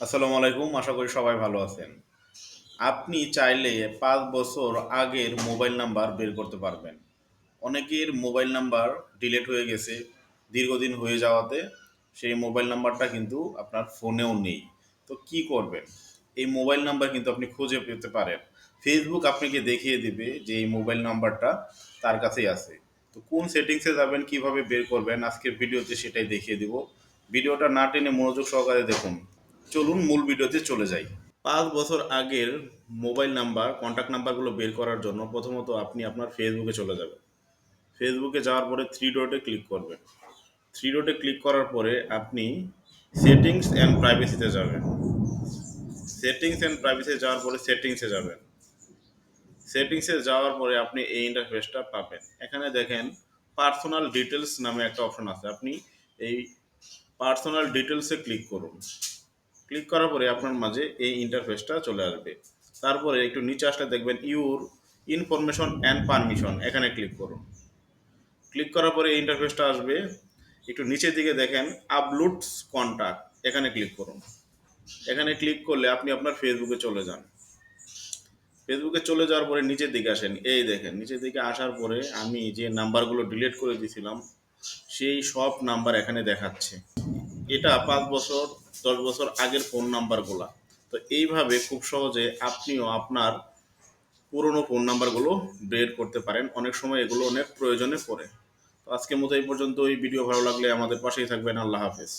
আসসালামু আলাইকুম, আশা করি সবাই ভালো আছেন। আপনি চাইলে পাঁচ বছর আগের মোবাইল নাম্বার বের করতে পারবেন। অনেকের মোবাইল নাম্বার ডিলিট হয়ে গেছে দীর্ঘদিন হয়ে যাওয়াতে। সেই মোবাইল নাম্বারটা কিন্তু আপনার ফোনেও নেই। তো কি করবেন? এই মোবাইল নাম্বার কিন্তু আপনি খুঁজে পেতে পারেন। ফেসবুক আপনাকে দেখিয়ে দিবে যে এই মোবাইল নাম্বারটা তার কাছেই আছে। তো কোন সেটিংসে যাবেন, কীভাবে বের করবেন, আজকের ভিডিওতে সেটাই দেখিয়ে দিব। ভিডিওটা না টেনে মনোযোগ সহকারে দেখুন। চলুন মূল ভিডিওতে চলে যাই। পাঁচ বছর আগের মোবাইল নাম্বার কন্ট্যাক্ট নাম্বারগুলো বের করার জন্য প্রথমত আপনি আপনার ফেসবুকে চলে যাবেন। ফেসবুকে যাওয়ার পরে থ্রি ডটে ক্লিক করবেন। থ্রি ডটে ক্লিক করার পরে আপনি সেটিংস অ্যান্ড প্রাইভেসিতে যাবেন। সেটিংস অ্যান্ড প্রাইভেসি যাওয়ার পরে সেটিংসে যাবেন। সেটিংসে যাওয়ার পরে আপনি এই ইন্টারফেসটা পাবেন। এখানে দেখেন পার্সোনাল ডিটেলস নামে একটা অপশন আছে। আপনি এই পার্সোনাল ডিটেলসে ক্লিক করুন। ক্লিক করার পরে আপনার মাঝে এই ইন্টারফেসটা চলে আসবে। তারপরে একটু নিচে আসলে দেখবেন ইউর ইনফরমেশন অ্যান্ড পারমিশন এখানে ক্লিক করুন। ক্লিক করার পরে এই ইন্টারফেসটা আসবে। একটু নিচের দিকে দেখেন আপলোডস কন্ট্যাক্ট এখানে ক্লিক করুন। এখানে ক্লিক করলে আপনি আপনার ফেসবুকে চলে যান। ফেসবুকে চলে যাওয়ার পরে নিচের দিকে আসেন। এই দেখেন, নিচের দিকে আসার পরে আমি যে নাম্বারগুলো ডিলিট করে দিয়েছিলাম, সেই সব নাম্বার এখানে দেখাচ্ছে। এটা পাঁচ বছর, দশ বছর আগের ফোন নাম্বারগুলা তো এইভাবে খুব সহজে আপনিও আপনার পুরনো ফোন নাম্বারগুলো বের করতে পারেন। অনেক সময় এগুলো অনেক প্রয়োজনে পড়ে। তো আজকের মতো এই পর্যন্ত এই ভিডিও ভালো লাগলে আমাদের পাশেই থাকবেন। আল্লাহ হাফেজ।